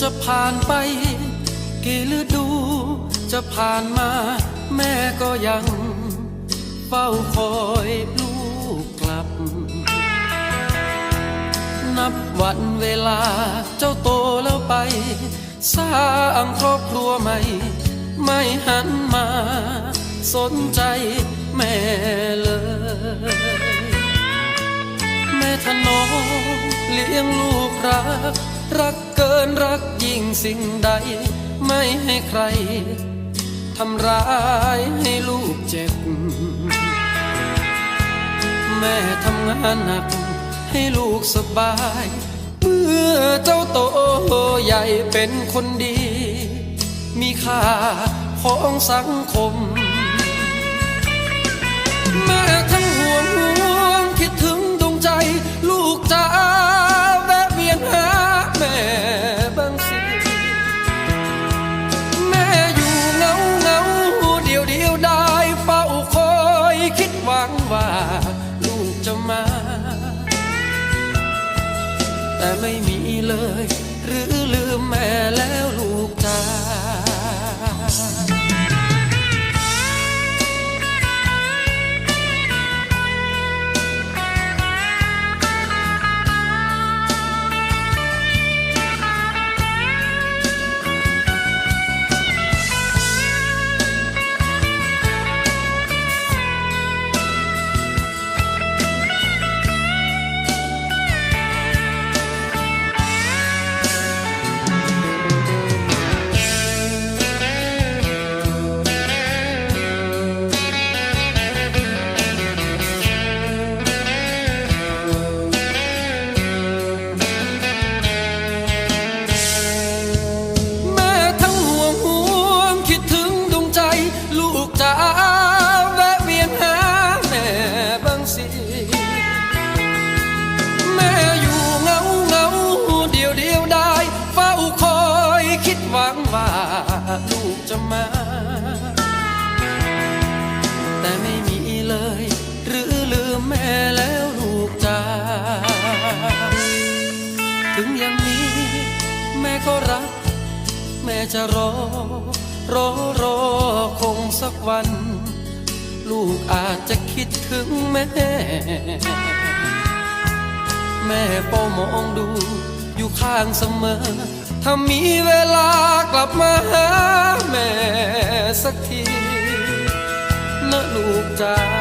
จะผ่านไป กี่ฤดู จะผ่านมา แม่ก็ยังเฝ้าคอยลูกกลับ นับวันเวลาเจ้าโตแล้วไป สร้างครอบครัวใหม่ ไม่หันมา สนใจแม่เลย แม่ถนอมเลี้ยงลูกรัก รักเกินรักยิ่งสิ่งใด ไม่ให้ใครทำร้ายให้ลูกเจ็บ แม่ทำงานหนักให้ลูกสบาย เมื่อเจ้าโตใหญ่เป็นคนดี มีค่าของสังคม ไม่มีเลย หรือลืมแม่แล้ว จะมา แต่ไม่มีเลย หรือลืมแม่แล้วลูกจ้าถึงอย่างนี้ แม่ก็รัก แม่จะรอ รอรอคงสักวัน ลูกอาจจะคิดถึงแม่ แม่เป้ามองดูอยู่ข้างเสมอ ถ้ามีเวลากลับมาหาแม่สักทีนะลูกจ้า